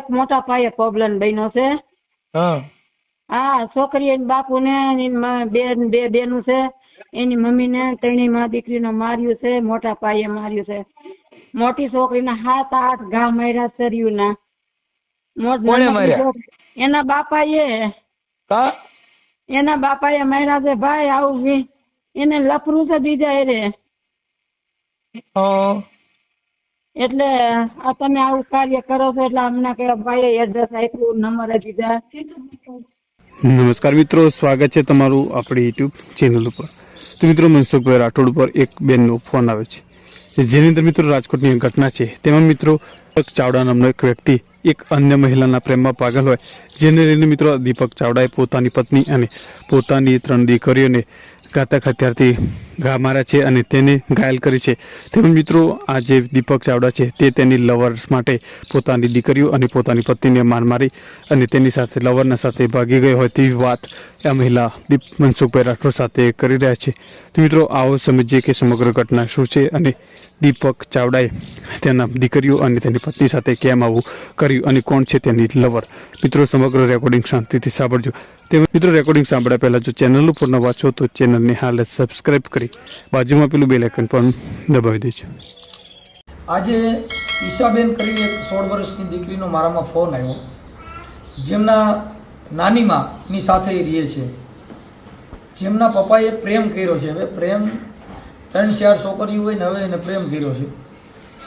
એક મોટા પાયે પ્રોબ્લેમ બન્યો છે. હા. છોકરી એની બાપુ ને બેન બે બેનું છે. એની મમ્મીને ત્રણેય મા દીકરીને માર્યું છે મોટા પાયે માર્યું છે. મોટી છોકરીને સાત આઠ ઘા માર્યા શરીરના ના? એના બાપાએ. એ એના બાપાએ માર્યા છે ભાઈ આવું એને લફરું છે બીજા એ હા. એટલે આ તમે આવું કાર્ય કરો છો એટલે અમને કે ભાઈ એડ્રેસ આપ્યું નંબર દીધા નમસ્કાર મિત્રો, સ્વાગત છે તમારું આપણી યુટ્યુબ ચેનલ ઉપર. તો મિત્રો, મનસુખભાઈ રાઠોડ ઉપર એક બેનનો ફોન આવે છે. જેની અંદર મિત્રો રાજકોટની ઘટના છે. તેમાં મિત્રો ચાવડા નામનો એક વ્યક્તિ, એક અન્ય મહિલાના પ્રેમમાં પાગલ હોય. જેને લઈને મિત્રો દીપક ચાવડાએ પોતાની પત્ની અને પોતાની ત્રણ દીકરીઓને ઘાતક હથિયારથી ઘા માર્યા છે અને તેને ઘાયલ કરી છે. તેમજ મિત્રો, આ જે દીપક ચાવડા છે, તે તેની લવર્સ માટે પોતાની દીકરીઓ અને પોતાની પત્નીને માર મારી અને તેની સાથે લવરના સાથે ભાગી ગઈ હોય તેવી વાત આ મહિલા દીપ મનસુખભાઈ રાઠોડ સાથે કરી રહ્યા છે. તો મિત્રો, આવો સમજીએ કે સમગ્ર ઘટના શું છે અને દીપક ચાવડાએ તેના દીકરીઓ અને તેની પત્ની સાથે કેમ આવું કર્યું અને કોણ છે તેની લવર? મિત્રો, સમગ્ર રેકોર્ડિંગ શાંતિથી સાંભળજો. તે મિત્રો રેકોર્ડિંગ સાંભળ્યા પહેલાં જો ચેનલ ઉપર ન વાંચો તો ચેનલને હાલ જ કરી બાજુમાં પેલું બેલ પણ દબાવી દેજો. આજે ઈશાબેન કરીને એક સોળ વર્ષની દીકરીનો મારામાં ફોન આવ્યો. જેમના નાનીમાની સાથે એ રહે છે. જેમના પપ્પાએ પ્રેમ કર્યો છે. હવે પ્રેમ ત્રણ ચાર છોકરીઓ હોય ને હવે એને પ્રેમ કર્યો છે.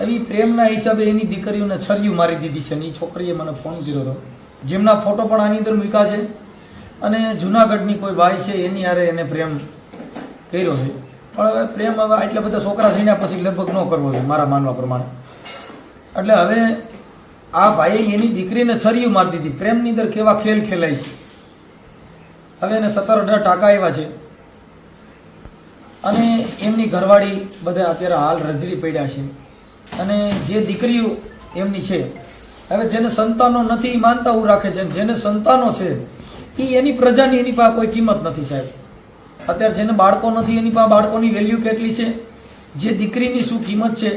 એવી પ્રેમના હિસાબે એની દીકરીઓને છરિયું મારી દીધી છે અને એ છોકરીએ મને ફોન કર્યો હતો. જેમના ફોટો પણ આની અંદર મૂક્યા છે. અને જુનાગઢની કોઈ બાઈ છે એની હારે એને પ્રેમ કર્યો છે. પણ હવે પ્રેમ હવે આટલા બધા છોકરા સીણ્યા પછી લગભગ ન કરવો છે મારા માનવા પ્રમાણે. એટલે હવે આ ભાઈએ એની દીકરીને છરીયું મારી દીધી. પ્રેમની અંદર કેવા ખેલ ખેલાય છે. હવે એને સત્તર અઢાર ટાંકા આવ્યા છે. અને એમની ઘરવાળી બધા અત્યારે હાલ રજરી પડ્યા છે. અને જે દીકરીઓ એમની છે, હવે જેને સંતાનો નથી માનતા હું રાખે છે. જેને સંતાનો છે એ એની પ્રજાની એની પાસે કોઈ કિંમત નથી સાહેબ. અત્યારે જેને બાળકો નથી, એની પાસે બાળકોની વેલ્યુ કેટલી છે? જે દીકરીની શું કિંમત છે?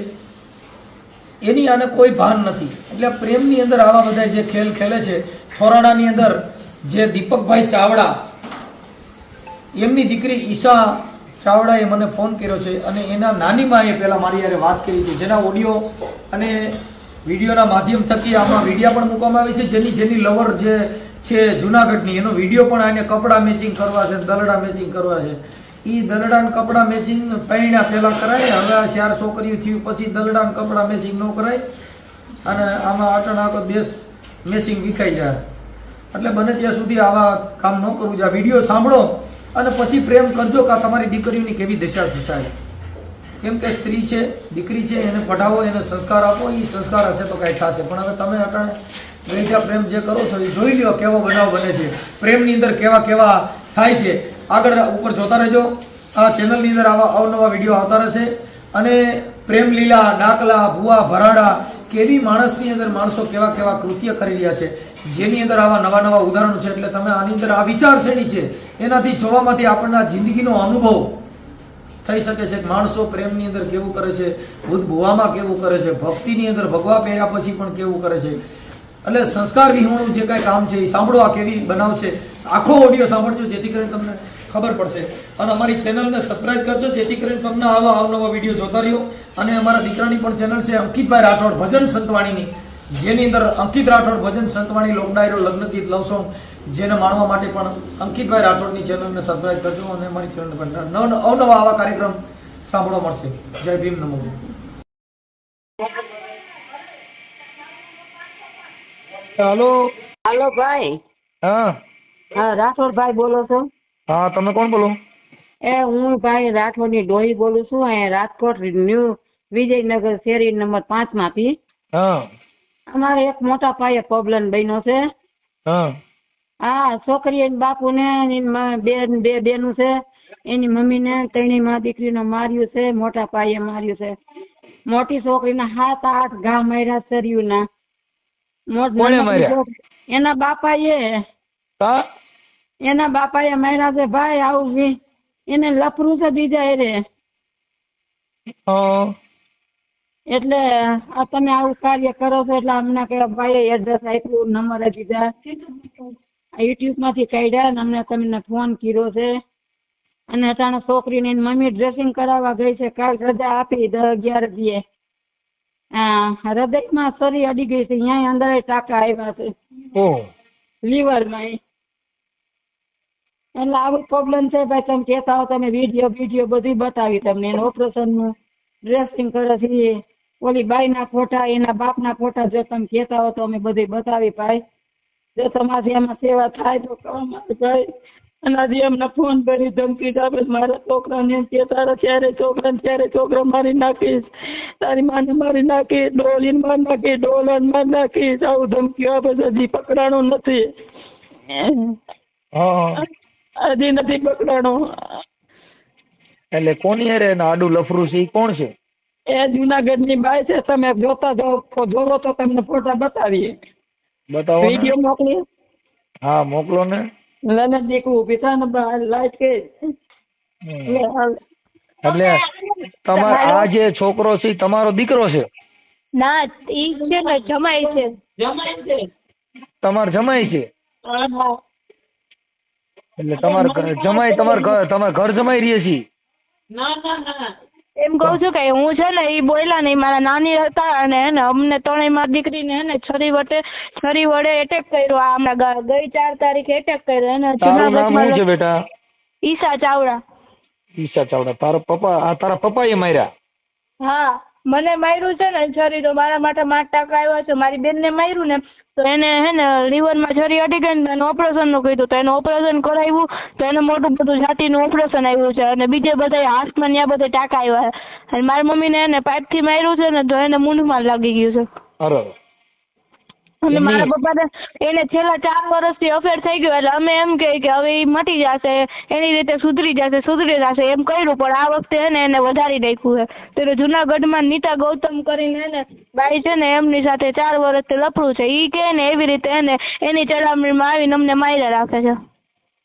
એની આને કોઈ ભાન નથી. એટલે પ્રેમની અંદર આવા બધા જે ખેલ ખેલે છે થોરાણાની અંદર જે દીપકભાઈ ચાવડા, એમની દીકરી ઈશા ચાવડાએ મને ફોન કર્યો છે અને એના નાની માએ પહેલાં મારી યારે વાત કરી હતી. જેના ઓડિયો અને વિડીયોના માધ્યમ થકી આમાં વિડીયા પણ મૂકવામાં આવી છે. જેની જેની લવર જે છે જુનાગઢની. એનો વીડિયો પણ આને કપડાં મેચિંગ કરવા છે, દલડા મેચિંગ કરવા છે. એ દલડાન કપડાં મેચિંગ પૈણા પહેલાં કરાય, હવે ચાર છોકરીઓ થયું પછી દલડાન કપડાં મેચિંગ ન કરાય. અને આમાં આટણ આખો દેશ મેચિંગ વિખાઈ જાય. એટલે બને ત્યાં સુધી આવા કામ ન કરવું જોઈએ. વીડિયો સાંભળો અને પછી પ્રેમ કરજો કે તમારી દીકરીઓની કેવી દશા છે કેમ કે સ્ત્રી છે, દીકરી છે, એને પઢાવો, એને સંસ્કાર આપો એ સંસ્કાર હશે તો કાંઈ થશે. પણ હવે તમે અટાણે વેઠા પ્રેમ જે કરો છો એ જોઈ લ્યો કેવો બનાવ બને છે. પ્રેમની અંદર કેવા કેવા થાય છે. આગળ ઉપર જોતા રહેજો. આ ચેનલની અંદર આવા અવનવા વીડિયો આવતા રહેશે. અને પ્રેમ લીલા, ડાકલા, ભુવા, ભરાડા કેવી માણસની અંદર માણસો કેવા કેવા કૃત્ય કરી રહ્યા છે. જેની અંદર આવા નવા નવા ઉદાહરણો છે એટલે તમે આની અંદર આ વિચારશ્રેણી છે. એનાથી જોવામાંથી આપણને જિંદગીનો અનુભવ થઈ શકે છે. માણસો પ્રેમની અંદર કેવું કરે છે? ભૂત ભુવામાં કેવું કરે છે? ભક્તિની અંદર ભગવા પહેર્યા પછી પણ કેવું કરે છે? એટલે સંસ્કાર વિહોણું જે કાંઈ કામ છે એ સાંભળો, આ કેવી બનાવ છે. આખો ઓડિયો સાંભળજો, જેથી કરીને તમને ખબર પડશે. અને અમારી ચેનલને સબસ્ક્રાઇબ કરજો, જેથી કરીને તમને આવા અવનવા વીડિયો જોતા રહ્યો. અને અમારા દીકરાની પણ ચેનલ છે અંકિતભાઈ રાઠોડ, ભજન સંતવાણીની. જેની અંદર અંકિત રાઠોડ, ભજન સંતવાણી, લોકડાયરો લગ્ન ગીત લવ સોંગ જેને માણવા માટે પણ અંકિતભાઈ રાઠોડની ચેનલને સબસ્ક્રાઇબ કરજો અને અમારી ચેનલ પર નવ અવનવા આવા કાર્યક્રમ સાંભળવા મળશે. જય ભીમ નમો. હાલો. હાલો ભાઈ. હા. હા રાઠોડભાઈ બોલો છો? હા તમે કોણ બોલો? એ હું ભાઈ રાઠોડની ડોહી બોલું છું અહીંયા રાજકોટ ન્યૂ વિજયનગર શેરી નંબર પાંચમાંથી. હા. અમારે એક મોટા પાયે પ્રોબ્લેમ બન્યો છે. હા. હા છોકરી એની બાપુ ને બેન બે બેનું છે. એની મમ્મી ને ત્રણેયમાં દીકરીને માર્યું છે મોટા પાયે માર્યું છે. મોટી છોકરીના સાત આઠ ઘા માર્યા શરીરના કોણે માર્યા? એના બાપાએ. એ એના બાપાએ માર્યા છે ભાઈ આવું એને લફરું છે બીજા એરે. એટલે આ તમે આવું કાર્ય કરો છો એટલે અમને કે ભાઈ એડ્રેસ આપ્યું નંબર દીધા. આ યુટ્યુબમાંથી કાઢ્યા અને અમને તમને ફોન કર્યો છે. અને અચાનક છોકરીને મમ્મી ડ્રેસિંગ કરાવવા ગઈ છે કાલ રજા આપી દસ અગિયાર દીએ હૃદયમાં સરી અડી ગઈ છે. અહીંયા અંદર ટાંકા આવ્યા છે. ઓહ લીવરમાં. એટલે આવું પ્રોબ્લેમ છે ભાઈ તમે કહેતા હો તમે વીડિયો વીડિયો બધું બતાવી તમને. એનું ઓપરેશનનું ડ્રેસિંગ કરે છે ઓલી ઓલી બાઈના ફોટા એના બાપના ફોટા જો તમે કહેતા હો તો અમે બધું બતાવી ભાઈ. જો તમારી એમાં સેવા થાય તો કહો ભાઈ. અને આજે એમને ફોન કરી ધમકી આપે મારા છોકરાને કે તારા ત્યારે છોકરાને ત્યારે છોકરો મારી નાખીશ. તારી માને મારી નાખીશ ડોલીને મારી નાખીશ ડોલન મારી નાખીશ. આવું ધમકી આપે છે હજી પકડાણું નથી. હજી નથી પકડાણું. એટલે કોની હારે આડું લફરું છે કોણ છે? એ જુનાગઢની બાય છે તમે જોતા જાઓ જોવો તો તમને ફોટા બતાવીએ. બતાવો વીડિયો મોકલી. હા મોકલો ને. લને દીકું ઊભી થાય ને લાઈટ કે. એટલે તમાર આ જે છોકરો છે તમારો દીકરો છે? ના ઈ છે ને જમાય છે. જમાય છે. તમાર જમાય છે. એટલે તમાર જમાય જમાઈ તમાર ઘર તમાર ઘર જમાઈ રહીએ છીએ ના ના ના. એમ કહું છું કે હું છે ને એ બોલ્યા નહીં મારા નાની હતા અને હે ને અમને ત્રણેય મારી દીકરીને હે ને છરી વડે છરી વડે એટેક કર્યો. આ હમણાં ગઈ ચાર તારીખે એટેક કર્યો. એને તારું નામ શું છે બેટા? ઈશા ચાવડા. ઈશા ચાવડા. તારા પપ્પા આ તારા પપ્પાએ માર્યા? હા. મને માર્યું છે ને છરી મારા માટે માર ટાંકા આવ્યા છે. મારી બેનને માર્યું ને તો એને હે ને લીવરમાં છરી અડી ગઈ ને એને ઓપરેશનનું કીધું. તો એનું ઓપરેશન કરાવ્યું. તો એને મોટું બધું છાતીનું ઓપરેશન આવ્યું છે. અને બીજે બધા હાથમાં ને આ બધા ટાંકા આવ્યા છે. અને મારી મમ્મીને એને પાઇપથી માર્યું છે ને તો એને મૂંઢમાં લાગી ગયું છે. અને મારા પપ્પાને એને છેલ્લા ચાર વર્ષથી અફેર થઈ ગયો એટલે અમે એમ કહીએ કે હવે એ મટી જશે એની રીતે સુધરી જશે સુધરી જશે એમ કર્યું પણ આ વખતે એને એને વધારી નાખ્યું છે તો જુનાગઢમાં નીતા ગૌતમ કરીને એને ભાઈ બાઈ છે ને એમની સાથે ચાર વર્ષથી લફડું છે. એ કહે ને એવી રીતે એને એની ચડામણીમાં આવીને અમને માર્યા રાખે છે.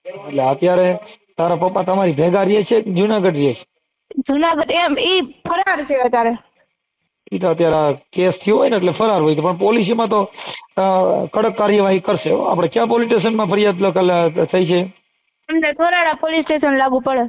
એટલે અત્યારે તારા પપ્પા તમારી ભેગા રહે છે જુનાગઢ રહે છે? જુનાગઢ એમ એ ફરાર છે અત્યારે. ઈ તો અત્યારે કેસ થયો હોય ને એટલે ફરાર હોય પણ પોલીસીમાં તો કડક કાર્યવાહી કરશે આપણે ક્યાં પોલીસ સ્ટેશનમાં ફરિયાદ થઈ છે? અમને થોરાડા પોલીસ સ્ટેશન લાગુ પડે.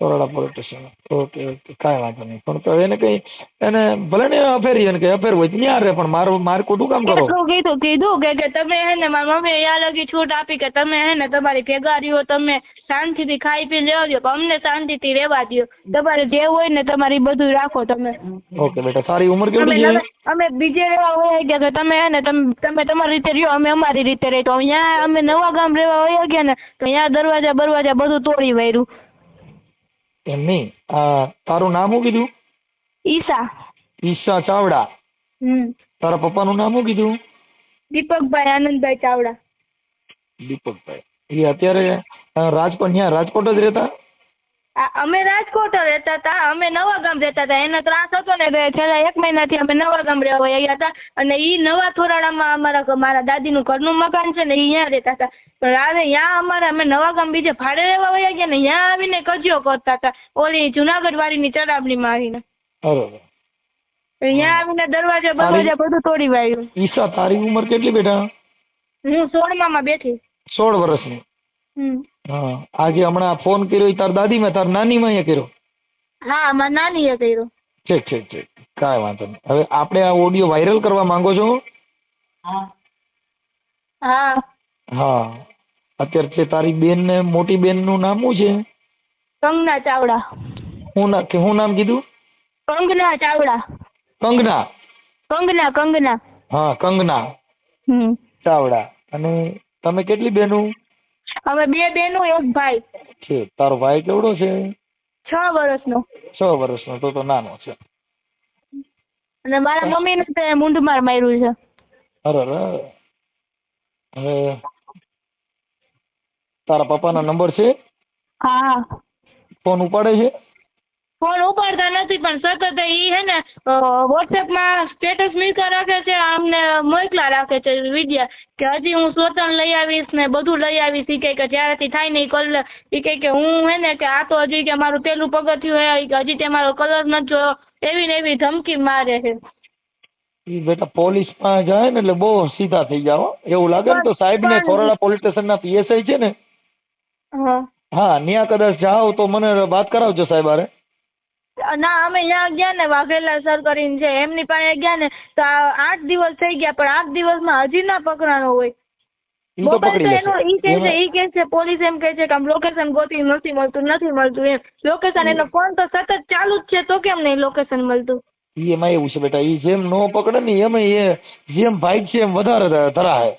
Chorada police station okay okay કાંઈ વાંધો નહીં. પણ તો એને કંઈ એને ભલે ને અફેર એને કઈ અફેર હોય ત્યાં રહે પણ મારું માર ખોટું કામ કરો. એટલું કીધું કીધું કે કે તમે હે ને મારી મમ્મીએ યા લગી છૂટ આપી કે તમે હે ને તમારી ભેગા રહ્યો તમે શાંતિથી ખાઈ પી લેવા દો પણ અમને શાંતિથી રહેવા દો તમારે જે હોય ને તમારી બધું રાખો તમે. ઓકે બેટા સારી ઉંમર અમે કેવડી છે? અમે બીજે રહેવા હોય ગયા કે તમે હે ને તમે તમે તમારી રીતે રહ્યો અમે અમારી રીતે રહી. તો અહીંયા અમે નવા ગામ રહેવા વયા ગયા ને તો અહીંયા દરવાજા બરવાજા બધું તોડી વાર્યું એમ નહીં આ તારું નામ શું કીધું ઈશા ઈશા ચાવડા હમ તારા પપ્પાનું નામ શું કીધું દીપકભાઈ આનંદભાઈ ચાવડા દીપકભાઈ એ અત્યારે રાજકોટ ત્યાં રાજકોટ જ રહેતા અમે રાજકોટ રહેતા હતા અમે નવા ગામ રહેતા હતા. એને ત્રાસ હતો ને છેલ્લા એક મહિનાથી અમે નવા ગામ રહેવા આવ્યા હતા. અને એ નવા થોરાડામાં અમારા મારા દાદીનું ઘરનું મકાન છે ને એ અહીંયા રહેતા હતા. પણ હવે ત્યાં અમારે અમે નવા ગામ બીજે ભાડે રહેવા વયા ગયા ને ત્યાં આવીને કજિયો કરતા હતા. ઓલી જુનાગઢ વાળીની ચડામણીમાં આવીને. બરોબર. ત્યાં આવીને દરવાજા બરવાજા બધું તોડી વાયું. ઈશા તારી ઉંમર કેટલી બેટા? હું સોળમામાં બેઠી. સોળ વર્ષની. હમ. હા આજે હમણાં ફોન કર્યો તાર તાર દાદીમાં તાર નાની માં કર્યો. હા મારા એ કર્યો. ઠીક ઠીક ઠીક. કાંઈ વાંધો નહીં. હવે આપણે આ ઓડિયો વાયરલ કરવા માંગો છો? હા. હા. હા. અત્યારે છે તારી બેન ને મોટી બેનનું નામ શું છે? કંગના ચાવડા. હું ના કે હું નામ કીધું? કંગના ચાવડા. કંગના. કંગના કંગના. હા કંગના. હમ. ચાવડા. અને તમે કેટલી બેનું અમે બે બેનો એક ભાઈ. છે તારો ભાઈ કેવડો છે? છ વર્ષનો. છ વર્ષનો તો તો નાનો છે. અને મારા મમ્મીને તે મૂંઢમાર માર્યું છે. અરે અરે હવે તારા પપ્પાનો નંબર છે? હા. ફોન ઉપાડે છે? ફોન ઉપાડતા નથી પણ સતત ઈ હે ને વોટ્સએપમાં સ્ટેટસ મૂક્યા રાખે છે અમને મોકલા રાખે છે વિડીયા કે હજી હું સોતન લઈ આવીશ ને બધું લઈ આવીશ ઈ કહે કે જ્યારેથી થાય ને ઈ કલર ઈ કહે કે હું હે ને કે આ તો હજી કે મારું પેલું પગથિયું હે ઈ કે હજી તે મારો કલર નથી જોયો એવી ને એવી ધમકી મારે છે. ઈ બેટા પોલીસમાં જાય ને એટલે બહુ સીધા થઈ જાવ હો. એવું લાગે ને તો સાહેબ ને પણ- થોરાડા પોલીસ સ્ટેશનના પીએસઆઈ છે ને. હા. હા ન્યા કદાચ જાઓ તો મને વાત કરાવજો સાહેબ હારે. ના અમે ત્યાં ગયા ને વાઘેલા સર કરીને છે એમની પાસે ગયા ને તો આ આઠ દિવસ થઈ ગયા પણ આઠ દિવસમાં હજી ના પકડાનો હોય. ઈ મોબાઈલ તો એનો ઈ કહે છે એમાં- ઈ કહે છે પોલીસ એમ કહે છે કે આમ લોકેશન ગોતી નથી મળતું નથી મળતું એમ. લોકેશન એનો ફોન તો સતત ચાલુ જ છે તો કેમ નહીં લોકેશન મળતું? ઈ એમાં એવું છે બેટા ઈ જેમ નો પકડે ને એમ એ જેમ ભાગ છે એમ વધારે ધરાય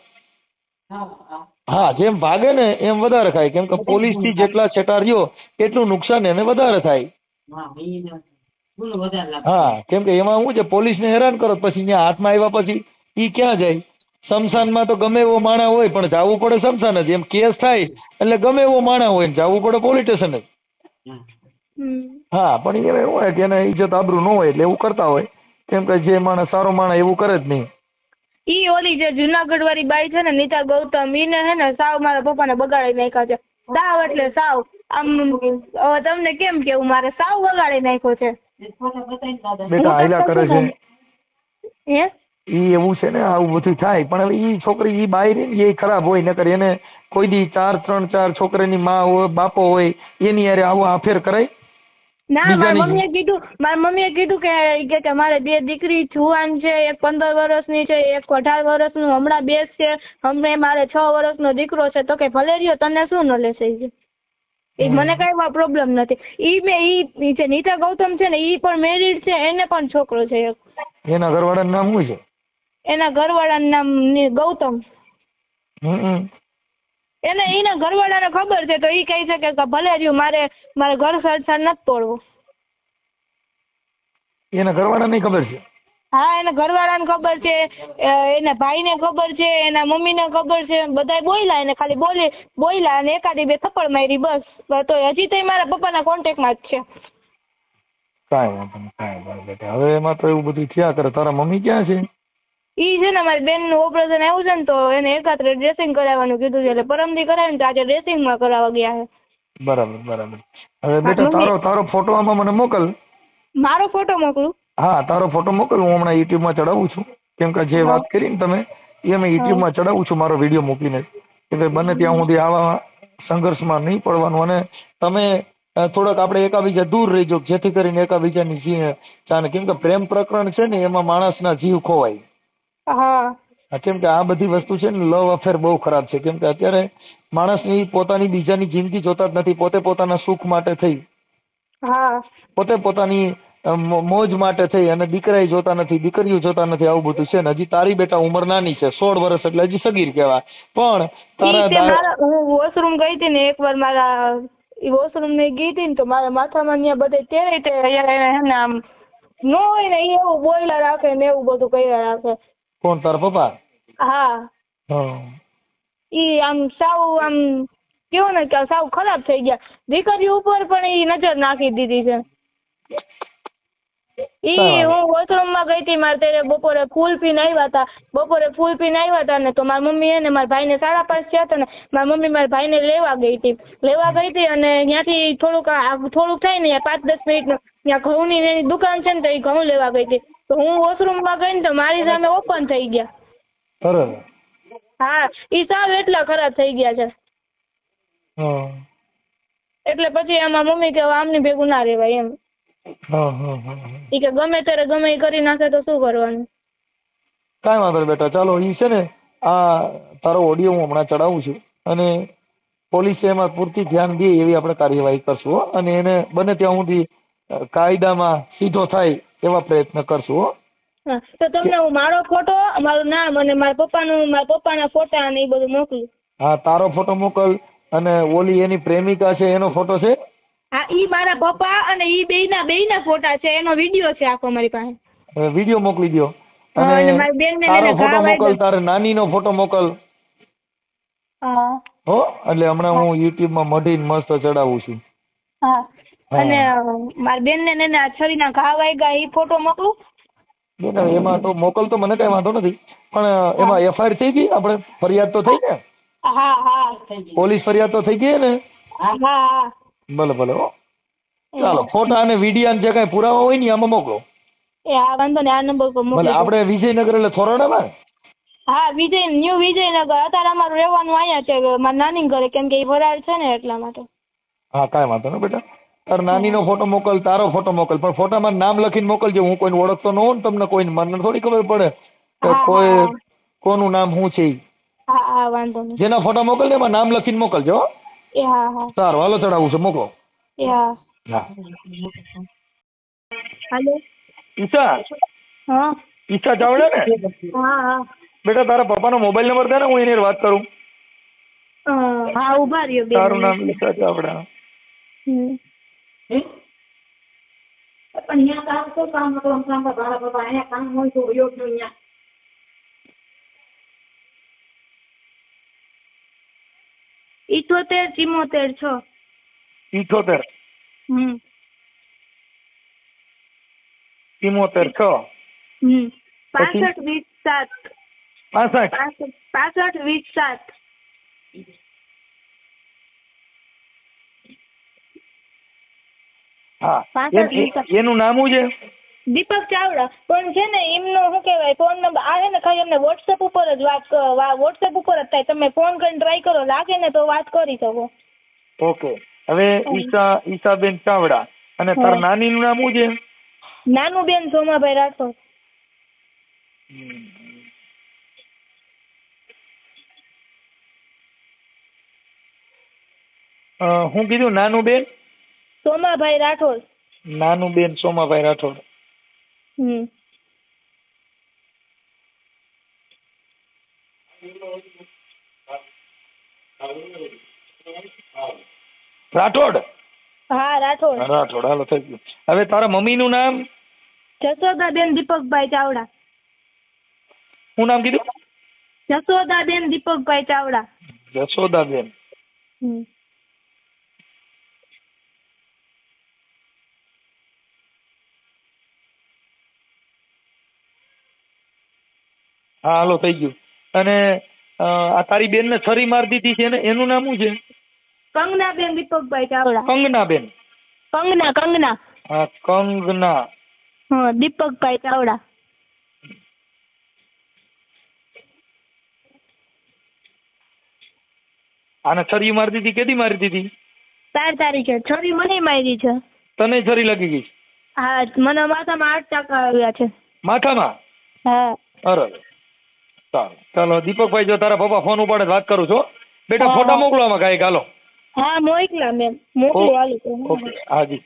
હા જેમ ભાગે ને એમ વધારે થાય કેમ કે પોલીસથી જેટલા છેટા રહ્યો એટલું નુકસાન એને વધારે થાય. હા કેમ કે એમાં શું છે પોલીસને હેરાન કરો પછી ત્યાં હાથમાં આવ્યા પછી ઈ ક્યાં જાય? શમશાનમાં તો ગમે એવો માણા હોય પણ જવું પડે શમશાન જ. એમ કેસ થાય એટલે ગમે એવો માણા હોય જવું પડે પોલીસ સ્ટેશન જ. હા. પણ એ હોય કે એને ઇજ્જત આબરૂ ન હોય એટલે એવું કરતા હોય. કેમ કે જે માણસ સારો માણસ એવું કરે જ નહીં. ઈ ઓલી જે જુનાગઢ વાળી બાઈ છે ને નીતા ગૌતમ ઈને હે ને સાવ મારા પપ્પાને બગાડી નાખ્યા છે. સાવ એટલે સાવ. આમ તમને કેમ કેવું? મારે સાવ વગાડી નાખ્યો છે. બેટા કરે છે. હે? ઈ એવું છે ને આવું બધું થાય. પણ હવે ઈ છોકરી ઈ બાય રે ને એ ખરાબ હોય નકર એને કોઈ દી ચાર ત્રણ ચાર છોકરાની માં હોય બાપો હોય એની યારે આવું આફેર કરાય? ના મારી મમ્મીએ કીધું મારી મમ્મીએ કીધું કે કે મારે બે દીકરી જુવાન છે એક પંદર વર્ષની છે એક અઢાર વર્ષનું હમણાં બે છે. હમણાં મારે છ વર્ષનો દીકરો છે. તો કે ભલે રહ્યો તને શું થઈ છે એ મને કઈ પ્રોબ્લેમ નથી. ઈ મેં ઈ જે નીતા ગૌતમ છે ને ઈ પણ મેરીડ છે એને પણ છોકરો છે એક. એના ઘરવાળાનું નામ શું છે? એના ઘરવાળાનું નામ ગૌતમ. હમ. એને એના ઘરવાળાને ખબર છે તો ઈ કહી શકે કે ભલે રહ્યું મારે મારે ઘર સંસાર નથી તોડવું. એના ઘરવાળાને ખબર છે? હા એના ઘરવાળાને ખબર છે એના ભાઈને ખબર છે એના મમ્મીને ખબર છે બધાય બોલ્યા એને ખાલી બોલી બોલ્યા અને એકાદી બે થપ્પડ મારી બસ. તો હજી તો મારા પપ્પાના કોન્ટેક્ટમાં જ છે. કાંઈ વાંધો નહીં કાંઈ વાંધો નહીં. બેટા હવે એમાં તો એવું બધું થયા કરે. તારા મમ્મી ક્યાં છે? ઈ છે ને મારી બેનનું ઓપરેશન આવ્યું છે ને તો એને એકાત્રે ડ્રેસિંગ કરાવવાનું કીધું છે. એટલે પરમદી ને તો આજે ડ્રેસિંગમાં કરાવવા ગયા છે. બરાબર બરાબર. હવે બેટા તારો તારો ફોટો આમાં મને મોકલ. મારો ફોટો મોકલું? હા તારો ફોટો મોકલ હું હમણાં યુટ્યુબમાં ચડાવું છું. કેમ કે જે વાત કરી ને તમે એ મેં યુટ્યુબમાં ચડાવું છું મારો વીડિયો મૂકીને કે ભાઈ બને ત્યાં સુધી આવા સંઘર્ષમાં નહીં પડવાનું. અને તમે થોડાક આપણે એકાબીજા દૂર રહીજો જેથી કરીને એકાબીજાની જી ચાને કેમ કે પ્રેમ પ્રકરણ છે ને એમાં માણસના જીવ ખોવાય. હા. કેમ કે આ બધી વસ્તુ છે ને લવ અફેર બહુ ખરાબ છે. કેમ કે અત્યારે માણસની પોતાની બીજાની જિંદગી જોતા જ નથી પોતે પોતાના સુખ માટે થઈ. હા. પોતે પોતાની મોજ માટે થઈ અને દીકરાય જોતા નથી દીકરીઓ જોતા નથી આવું બધું છે ને. હજી તારી બેટા ઉંમર નાની છે સોળ વર્ષ એટલે હજી સગીર કહેવાય. પણ તારા હું વોશરૂમ ગઈ હતી ને એકવાર મારા ઈ વોશરૂમ ને ગઈ હતી ને તો મારા માથામાં ત્યાં બધે તેરે તે એને ને આમ નો હોય ને એ એવું બોયલા રાખે ને એવું બધું કર્યા રાખે. કોણ તારા પપ્પા? હા. હા. ઈ આમ સાવ આમ કેવું ને કે સાવ ખરાબ થઈ ગયા. દીકરી ઉપર પણ ઈ નજર નાખી દીધી છે. ઈ હું હું વોશરૂમમાં ગઈ હતી મારે ત્યારે બપોરે ફૂલ પીને આવ્યા હતા. બપોરે ફૂલ પીને આવ્યા હતા ને તો મારી મમ્મી અને ને મારા ભાઈને સાડા પાંચ થયા હતા ને મારી મમ્મી મારા ભાઈને લેવા ગઈ હતી. લેવા ગઈ હતી અને ત્યાંથી થોડુંક થોડુંક થાય ને પાંચ દસ મિનિટનું ત્યાં ઘઉંની એની દુકાન છે ને તો એ ઘઉં લેવા ગઈ હતી. તો હું વોશરૂમમાં ગઈ ને તો મારી સામે ઓપન થઈ ગયા. હા ઈ સાવ એટલા ખરાબ થઈ ગયા છે. એટલે પછી આમાં મમ્મી કે આમની ભેગું ના રહેવાય એમ. હા હા હા. ઈ કે ગમે ત્યારે ગમે ઈ કરી નાખે તો શું કરવાનું? કાંઈ વાંધો નહીં બેટા ચાલો ઈ છે ને આ તારો ઓડિયો હું હમણાં ચડાવું છું અને પોલીસે એમાં પૂરતી ધ્યાન દે એવી આપણે કાર્યવાહી કરશું હો. અને એને બને ત્યાં સુધી કાયદામાં સીધો થાય એવા પ્રયત્ન કરશું હો. હા તો તમને હું મારો ફોટો મારું નામ અને મારા પપ્પાનું મારા પપ્પાના ફોટા અને એ બધું મોકલું. હા તારો ફોટો મોકલ અને ઓલી એની પ્રેમિકા છે એનો ફોટો છે? હા ઈ મારા પપ્પા અને ઈ બેયના બેયના ફોટા છે એનો વીડિયો છે આખો મારી પાસે. વીડિયો મોકલી દો અને મારી બેનને તારો એને ફોટો મોકલ. તારે નાનીનો ફોટો મોકલ. હા. હો એટલે હમણાં હું યુટ્યુબમાં મઢીને મસ્ત ચડાવું છું. હા. અને મારી બેનને ને એને આ છરીના ઘા વાગ્યા ઈ ફોટો મોકલું. બેન એમાં તો મોકલ તો મને કઈ વાંધો નથી પણ એમાં એફઆઈઆર થઈ ગઈ? આપણે ફરિયાદ તો થઈ ને હા હા પોલીસ ફરિયાદ તો થઈ ગઈ ને? હા હા. ભલે ભલે હો. ચાલો ફોટા અને વીડિયો જે કાંઈ પુરાવા હોય ને અમે આમાં મોકલો. એ આ વાંધો ને આ નંબર પર ભલે મોકલી આપણે વિજયનગર એટલે થોરાડામાં હા વિજય ન્યુ વિજયનગર. અત્યારે અમારું રહેવાનું અહીંયા છે મારા નાની ઘરે કેમ કે એ વરાળ છે ને એટલા માટે. હા કાંઈ વાંધો નહીં બેટા. તાર નાનીનો ફોટો મોકલ તારો ફોટો મોકલ. પણ ફોટામાં નામ લખીને મોકલજો હું કોઈને ઓળખતો ન હોઉં ને તમને કોઈને મને થોડી ખબર પડે કે કોઈ કોનું નામ શું છે હા વાંધો નહીં. જેના ફોટા મોકલજો એમાં નામ લખીને મોકલજો હો. એ હા હા. સારું હાલો ચડાવવું છે મોકલો. એ હા. હા. હાલો. ઈશા? હા. ઈશા ચાવડા ને? હા હા. બેટા તારા પપ્પાનો મોબાઈલ નંબર દે ને હું એની વાત કરું. હા ઊભા રહ્યો બે તારું નામ. ઈશા ચાવડા. હમ. પણ અહીંયા કામ શું કામ કામ કામ બાબા અહીંયા કામ હોય તો યોગ્ય અહીંયા ઇઠોતેર ચિમોતેર છ. ઇઠોતેર હમ. ચિમોતેર છ. હમ. પાસઠ વીસ સાત. પાસઠ? પાસઠ વીસ સાત. હા. એનું નામ શું છે? દીપક ચાવડા. પણ છે ને એમનો શું કહેવાય? અમને વોટ્સએપ ઉપર જ વાત વોટ્સએપ ઉપર જ થાય. તમે ફોન કરીને ટ્રાય કરો લાગે ને તો વાત કરી શકો. ઓકે. હવે ઈશા ઈશાબેન ચાવડા અને તાર નાની નું નામ શું છે? નાનું બેન સોમાભાઈ રાઠોડ. હું કીધું નાનું બેન? સોમાભાઈ રાઠોડ. નાનું બેન સોમાભાઈ રાઠોડ. હમ. રાઠોડ? હા રાઠોડ. રાઠોડ. હાલો થઈ ગયું. હવે તારા મમ્મીનું નામ? જશોદાબેન દીપકભાઈ ચાવડા. શું નામ કીધું? જશોદાબેન દીપકભાઈ ચાવડા. જશોદાબેન. હમ. હા હાલો થઈ ગયું. અને આ તારી બેનને છરી માર દીધી છે ને એનું નામ શું છે? કંગનાબેન દીપકભાઈ ચાવડા કંગનાબેન કંગના કંગના હા કંગના. હા દીપકભાઈ ચાવડા આને છરી મારી દીધી કેદી મારી દીધી? ચાર તારીખે છરી મને મારી છે. તને છરી લાગી ગઈ? હા મને માથામાં આઠ ટકા આવ્યા છે. માથામાં? હા. અરે સારું. ચાલો દીપકભાઈ જો તારા પપ્પા ફોન ઉપાડે વાત કરું છો બેટા ફોટા મોકલો આમાં કાંઈક હાલો. હા મોકલા મેમ મોકલું તો. ઓકે હાજી